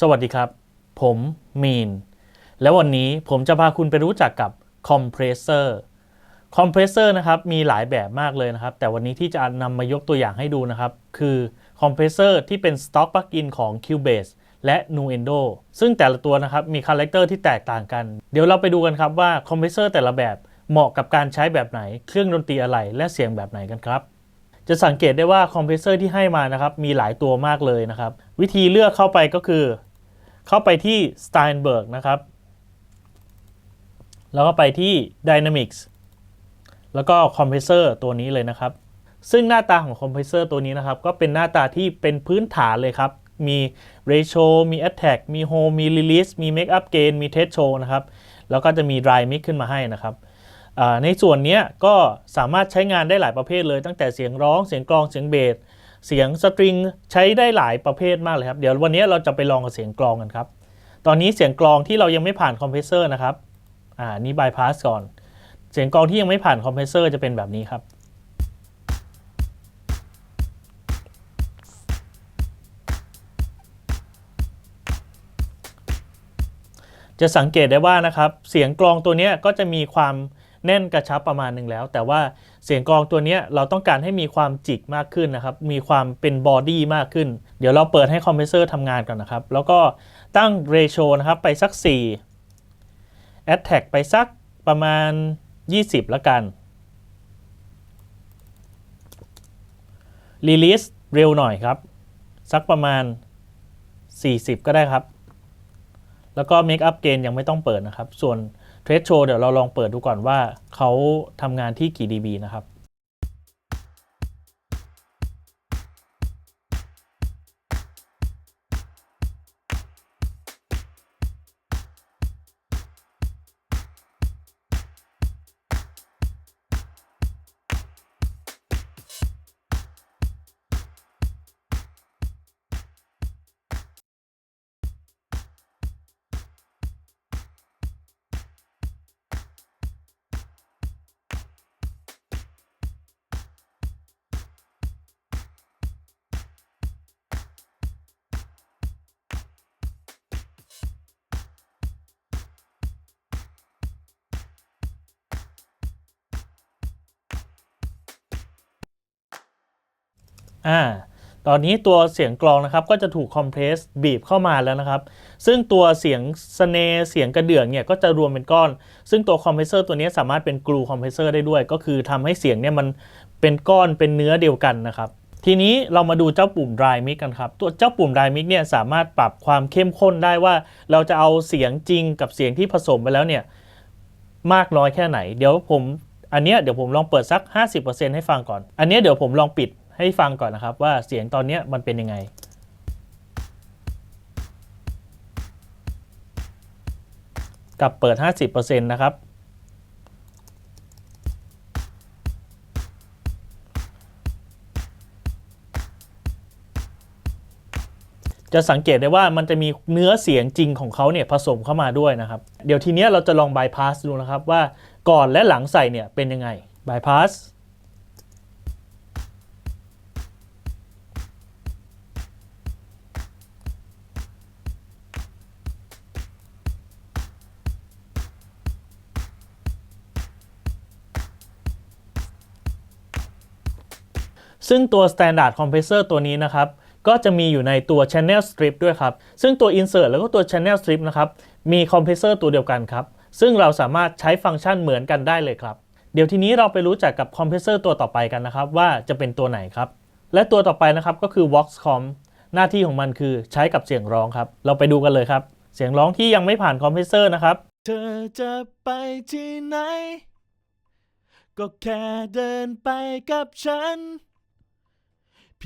สวัสดีครับ ผมมีน แล้ววันนี้ผมจะพาคุณไปรู้จักกับคอมเพรสเซอร์คอมเพรสเซอร์นะครับมีหลายแบบมากเลยนะครับ แต่วันนี้ที่จะนำมายกตัวอย่างให้ดูนะครับ คือคอมเพรสเซอร์ที่เป็นสต็อกปลั๊กอินของ Cubase และ Nuendo ซึ่งแต่ละตัวนะครับมีคาแรคเตอร์ที่แตกต่างกัน เดี๋ยวเราไปดูกันครับว่าคอมเพรสเซอร์แต่ละแบบเหมาะกับการใช้แบบไหน เครื่องดนตรีอะไร และเสียงแบบไหนกันครับจะสังเกตได้ว่าคอมเพรสเซอร์ที่ให้มานะครับมีหลายตัวมากเลยนะครับ วิธีเลือกเข้าไปก็คือ เข้าไปที่ Steinberg นะครับ แล้วก็ไปที่ Dynamics แล้วก็คอมเพรสเซอร์ตัวนี้เลยนะครับ ซึ่งหน้าตาของคอมเพรสเซอร์ตัวนี้นะครับ ก็เป็นหน้าตาที่เป็นพื้นฐานเลยครับ มี Ratio มี Attack มี Home มี Release มี Make Up Gain มี Threshold นะครับ แล้วก็จะมี Dry Mix ขึ้นมาให้นะครับในส่วนนี้ก็สามารถใช้งานได้หลายประเภทเลยตั้งแต่เสียงร้องเสียงกลองเสียงเบส เสียงสตริงใช้ได้หลายประเภทมากเลยครับ เดี๋ยววันนี้เราจะไปลองกับเสียงกลองกันครับ ตอนนี้เสียงกลองที่เรายังไม่ผ่านคอมเพรสเซอร์นะครับ อ่า นี่บายพาสก่อน เสียงกลองที่ยังไม่ผ่านคอมเพรสเซอร์จะเป็นแบบนี้ครับ จะสังเกตได้ว่านะครับ เสียงกลองตัวนี้ก็จะมีความ แน่นกระชับประมาณหนึ่งแล้ว แต่ว่าเสียงกลองตัวนี้เราต้องการให้มีความจิกมากขึ้นนะครับ มีความเป็นบอดี้มากขึ้น เดี๋ยวเราเปิดให้คอมเพรสเซอร์ทำงานก่อนนะครับ แล้วก็ตั้งเรโชนะครับไปสัก 4 Attack ไปสักประมาณ 20 ละกัน Release เร็วหน่อยครับ สักประมาณ 40 ก็ได้ครับ แล้วก็ Make Up Gain ยังไม่ต้องเปิดนะครับ ส่วน เทสโชเดี๋ยวเราลองเปิดดูก่อนว่าเขาทำงานที่กี่ dB นะครับ อ่าตอนนี้ตัวเสียงกลองนะครับก็จะถูกคอมเพรสบีบเข้ามาแล้วนะครับ ซึ่งตัวเสียงสเนเสียงกระเดื่องเนี่ยก็จะรวมเป็นก้อน ซึ่งตัวคอมเพรสเซอร์ตัวนี้สามารถเป็นกลูคอมเพรสเซอร์ได้ด้วย ก็คือทำให้เสียงเนี่ยมันเป็นก้อนเป็นเนื้อเดียวกันนะครับ ทีนี้เรามาดูเจ้าปุ่ม dry mix กันครับ ตัวเจ้าปุ่ม dry mix เนี่ยสามารถปรับความเข้มข้นได้ว่า เราจะเอาเสียงจริงกับเสียงที่ผสมไปแล้วเนี่ยมากน้อยแค่ไหน เดี๋ยวผมอันเนี้ยเดี๋ยวผมลองเปิดสัก 50%ให้ฟังก่อน อันเนี้ยเดี๋ยวผมลองปิด ให้ฟังก่อนนะครับว่าเสียงตอนนี้มันเป็นยังไงกับเปิด 50%นะครับ จะสังเกตได้ว่ามันจะมีเนื้อเสียงจริงของเขาเนี่ยผสมเข้ามาด้วยนะครับ เดี๋ยวทีนี้เราจะลองบายพาสดูนะครับว่าก่อนและหลังใส่เนี่ยเป็นยังไงบายพาส ซึ่งตัว Standard Compressor ตัวนี้นะครับก็จะมีอยู่ในตัว Channel Strip ด้วยครับ ซึ่งตัว Insert แล้วก็ตัว Channel Strip นะครับมี Compressor ตัวเดียวกันครับ ซึ่งเราสามารถใช้ฟังก์ชันเหมือนกันได้เลยครับ เดี๋ยวทีนี้เราไปรู้จักกับ Compressor ตัวต่อไปกันนะครับ ว่าจะเป็นตัวไหนครับ และตัวต่อไปนะครับก็คือ Voxcom หน้าที่ของมันคือใช้กับเสียงร้องครับ เราไปดูกันเลยครับ เสียงร้องที่ยังไม่ผ่าน Compressor นะครับ เธอจะไปที่ไหน ก็แค่เดินไปกับฉัน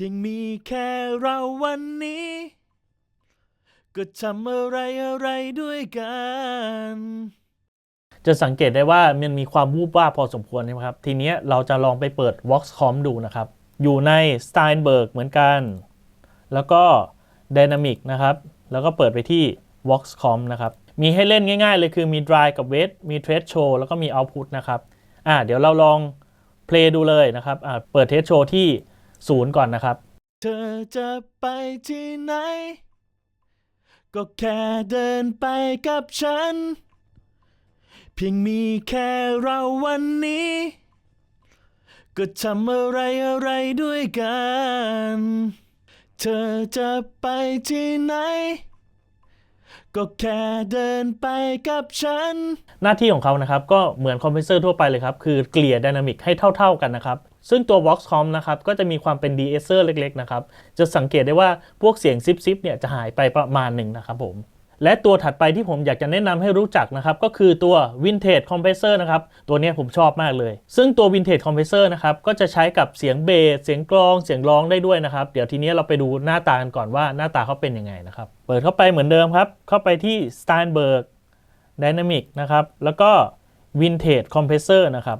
พียงมีแค่เราวันนี้ ก็ทำอะไรอะไรด้วยกัน จะสังเกตได้ว่ามันมีความวูบว่าบพอสมควรใช่ไหมครับ ทีนี้เราจะลองไปเปิด Voxcom ดูนะครับ อยู่ใน Steinberg เหมือนกัน แล้วก็ Dynamic นะครับ แล้วก็เปิดไปที่ Voxcom นะครับ มีให้เล่นง่ายๆ เลยคือมี Dry กับ Wet มี Threshold แล้วก็มี Output นะครับ อ่าเดี๋ยวเราลอง play ดูเลยนะครับ อ่าเปิด Threshold ที่ 0ก่อนนะครับ เธอจะไปที่ไหน ก็แค่เดินไปกับฉัน เพียงมีแค่เราวันนี้ ก็ทำอะไรอะไรด้วยกัน เธอจะไปที่ไหนก็แค่เดินไปกับฉัน หน้าที่ของเขานะครับ ก็เหมือนคอมเพรสเซอร์ทั่วไปเลยครับ คือเกลี่ยไดนามิกให้เท่า ๆกันนะครับ ซึ่งตัว Voxcom นะครับก็จะมีความเป็น de s s e r เล็กๆนะครับจะสังเกตได้ว่าพวกเสียงซิปซิปเนี่ยจะหายไปประมาณหนึ่งนะครับผมและตัวถัดไปที่ผมอยากจะแนะนำให้รู้จักนะครับ ก็คือตัว Vintage Compressor นะครับ ตัวนี้ผมชอบมากเลย ซึ่งตัว Vintage Compressor นะครับ ก็จะใช้กับเสียงเบส เสียงกลอง เสียงร้องได้ด้วยนะครับ เดี๋ยวทีนี้เราไปดูหน้าตากันก่อนว่าหน้าตาเขาเป็นยังไงนะครับ เปิดเข้าไปเหมือนเดิมครับ เข้าไปที่ Steinberg Dynamic นะครับ แล้วก็ Vintage Compressor นะครับ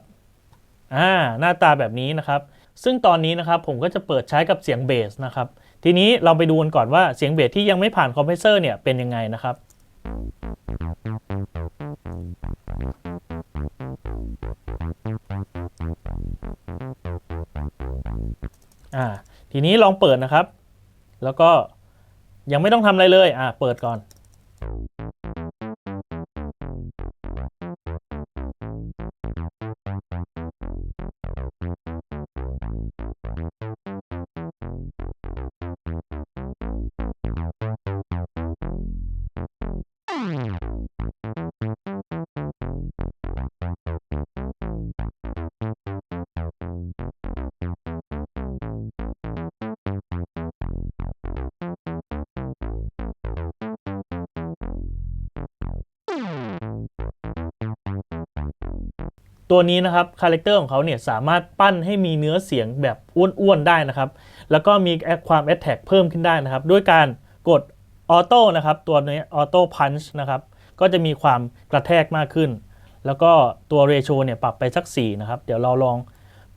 อ่าหน้าตาแบบนี้นะครับ ซึ่งตอนนี้นะครับผมก็จะเปิดใช้กับเสียงเบสนะครับ ทีนี้เราไปดูกันก่อนว่าเสียงเบสที่ยังไม่ผ่านคอมเพรสเซอร์เนี่ยเป็นยังไงนะครับอ่าทีนี้ลองเปิดนะครับ แล้วก็ยังไม่ต้องทำอะไรเลยอ่าเปิดก่อน ตัวนี้นะครับคาแรคเตอร์ของเขาเนี่ยสามารถปั้นให้มีเนื้อเสียงแบบอ้วนๆได้นะครับ แล้วก็มีความแอ t แทกเพิ่มขึ้นได้นะครับ ด้วยการกดออโต้นะครับ ตัวนี้ออโต้พันช์นะครับ ก็จะมีความกระแทกมากขึ้น แล้วก็ตัวเรโชเนี่ยปรับไปสัก 4 นะครับ เดี๋ยวเราลอง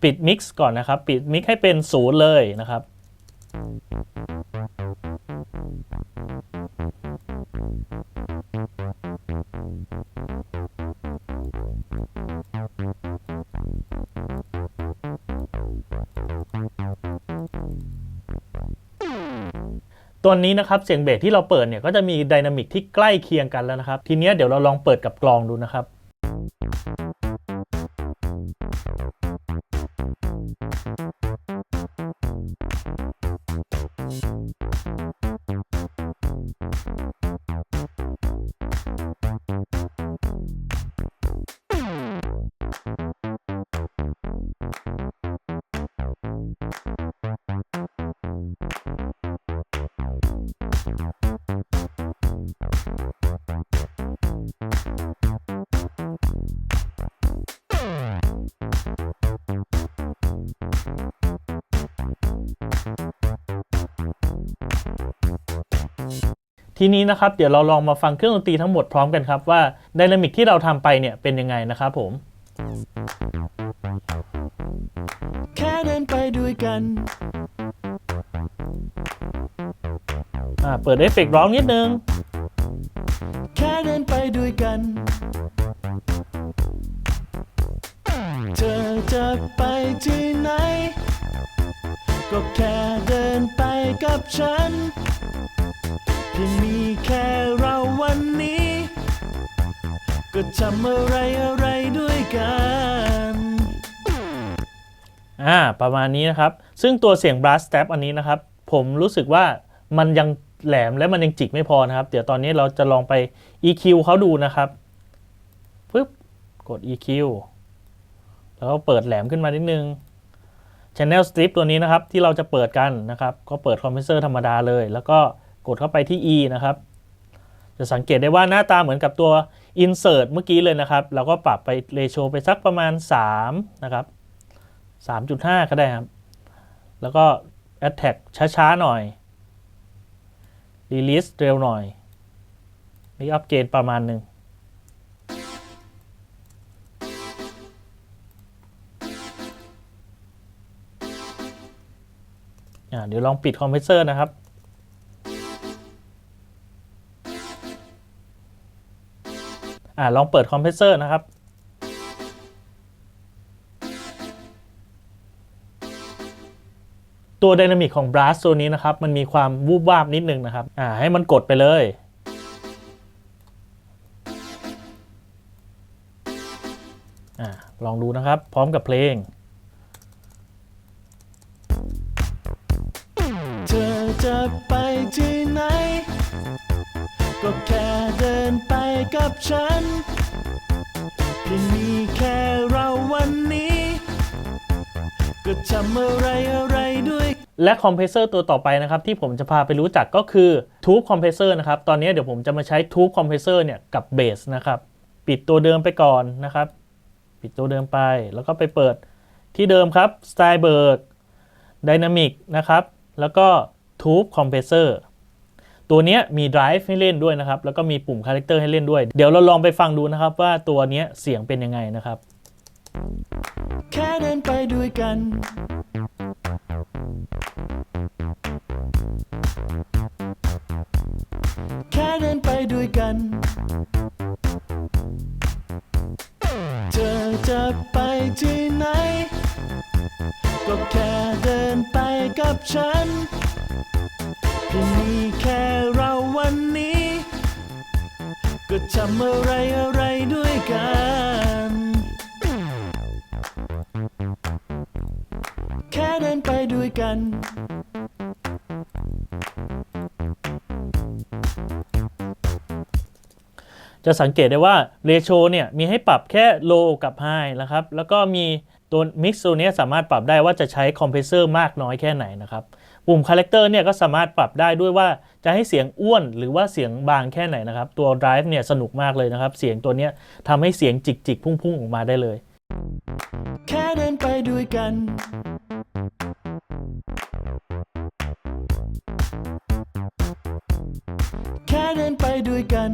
ปิดมิกซ์ก่อนนะครับ ปิดมิกซ์ให้เป็นศูนย์เลยนะครับ ตัวนี้นะครับเสียงเบสที่เราเปิดเนี่ยก็จะมีดินามิกที่ใกล้เคียงกันแล้วนะครับ ทีนี้เดี๋ยวเราลองเปิดกับกลองดูนะครับ ทีนี้นะครับเดี๋ยวเราลองมาฟังเครื่องดนตรีทั้งหมดพร้อมกันครับว่าไดนามิกที่เราทำไปเนี่ยเป็นยังไงนะครับผม แค่เดินไปด้วยกันอ่าเปิดเอฟเฟกต์ร้องนิดนึง แค่เดินไปด้วยกัน เธอจะไปที่ไหน ก็แค่เดินไปกับฉัน เพียงมีแค่เราวันนี้ ก็ทำอะไรอะไรด้วยกัน อ่าประมาณนี้นะครับ ซึ่งตัวเสียง brass step อันนี้นะครับ ผมรู้สึกว่ามันยังแหลมและมันยังจิกไม่พอนะครับ เดี๋ยวตอนนี้เราจะลองไป EQ เขาดูนะครับปึ๊บกด EQ แล้วก็เปิดแหลมขึ้นมานิดนึง Channel Strip ตัวนี้นะครับที่เราจะเปิดกันนะครับ ก็เปิดคอมเพรสเซอร์ธรรมดาเลย แล้วก็ กดเข้าไปที่ E นะครับ จะสังเกตได้ว่าหน้าตาเหมือนกับตัว Insert เมื่อกี้เลยนะครับ เราก็ปรับไปเรโชไปสักประมาณ 3 นะครับ 3.5 ก็ได้ครับ แล้วก็ Attack ช้าๆ หน่อย Release เร็วหน่อย นี่อัปเกรดประมาณหนึ่งอ่าเดี๋ยวลองปิดคอมเพรสเซอร์นะครับ ลองเปิดคอมเพรสเซอร์นะครับ ตัวดินามิกของบลัสตัวนี้นะครับ มันมีความวูบวาบนิดนึงนะครับให้มันกดไปเลยอลองดูนะครับ พร้อมกับเพลงจะไปที่ไหน ก็แค่เดินไป กับฉันเพียงมีแค่เราวันนี้ ก็ทำอะไรอะไรด้วยและคอมเพรสเซอร์ตัวต่อไปนะครับที่ผมจะพาไปรู้จักก็คือ Tube Compressor นะครับตอนนี้เดี๋ยวผมจะมาใช้ Tube Compressor เนี่ยกับเบสนะครับปิดตัวเดิมไปก่อนนะครับ ปิดตัวเดิมไป แล้วก็ไปเปิดที่เดิมครับ Stylebird Dynamic นะครับ แล้วก็ Tube Compressor ตัวนี้มี drive ให้เล่นด้วยนะครับ แล้วก็มีปุ่ม character ให้เล่นด้วย เดี๋ยวเราลองไปฟังดูนะครับว่าตัวนี้เสียงเป็นยังไงนะครับ แค่เดินไปด้วยกันำอะไรอะไรด้วยกัน แค่เดินไปด้วยกัน จะสังเกตได้ว่าเรโชเนี่ยมีให้ปรับแค่ low กับ high นะครับ แล้วก็มี ตัว mix ตัวนี้สามารถปรับได้ว่าจะใช้คอมเพรสเซอร์มากน้อยแค่ไหนนะครับ ปุ่ม character เนี่ยก็สามารถปรับได้ด้วยว่าจะให้เสียงอ้วนหรือว่าเสียงบางแค่ไหนนะครับ ตัว drive เนี่ยสนุกมากเลยนะครับ เสียงตัวนี้ทำให้เสียงจิกๆ พุ่งๆ ออกมาได้เลย แค่เดินไปด้วยกันแค่เดินไปด้วยกัน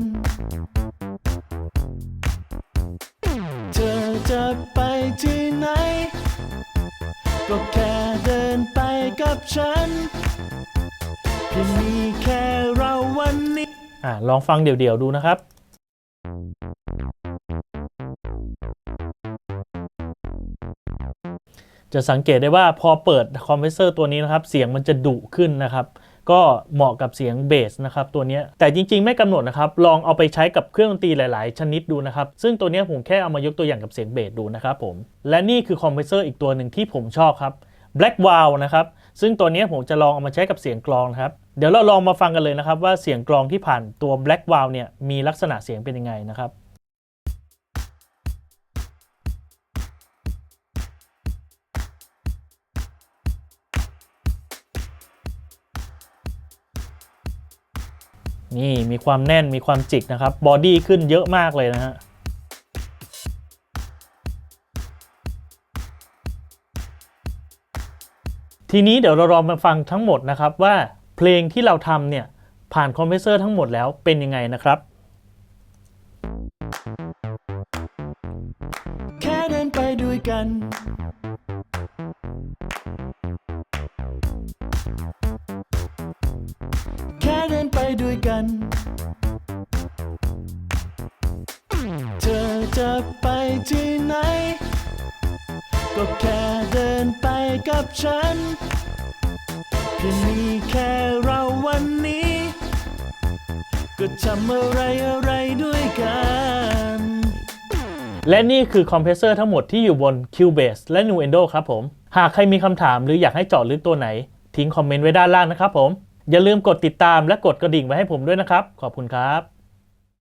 ก็แค่เดินไปกับฉันเพียงมีแค่เราวันนี้ อะลองฟังเดี่ยวๆดูนะครับ จะสังเกตได้ว่าพอเปิดคอมเพรสเซอร์ตัวนี้นะครับ เสียงมันจะดุขึ้นนะครับ ก็เหมาะกับเสียงเบสนะครับตัวนี้แต่จริงๆ ไม่กำหนดนะครับลองเอาไปใช้กับเครื่องดนตรีหลาย ๆ ชนิดดูนะครับ ซึ่งตัวนี้ผมแค่เอามายกตัวอย่างกับเสียงเบสดูนะครับผมและนี่คือคอมเพรสเซอร์อีกตัวหนึ่งที่ผมชอบครับ Black w o w นะครับซึ่งตัวนี้ผมจะลองเอามาใช้กับเสียงกลองครับเดี๋ยวเราลองมาฟังกันเลยนะครับว่าเสียงกลองที่ผ่านตัว Black w o w เนี่ยมีลักษณะเสียงเป็นยังไงนะครับ นี่มีความแน่นมีความจิกนะครับบอดี้ขึ้นเยอะมากเลยนะฮะทีนี้เดี๋ยวเราลองมาฟังทั้งหมดนะครับว่าเพลงที่เราทำเนี่ยผ่านคอมเพรสเซอร์ทั้งหมดแล้วเป็นยังไงนะครับ แค่เดินไปด้วยกัน ที่ไหน ก็แค่เดินไปกับฉันเพียงมีแค่เราวันนี้ ก็ทำอะไรอะไรด้วยกัน และนี่คือคอมเพรสเซอร์ทั้งหมดที่อยู่บน Cubase และ Nuendo ครับผม หากใครมีคำถามหรืออยากให้เจาะลึกตัวไหน ทิ้งคอมเมนต์ไว้ด้านล่างนะครับผม อย่าลืมกดติดตามและกดกระดิ่งไว้ให้ผมด้วยนะครับ ขอบคุณครับ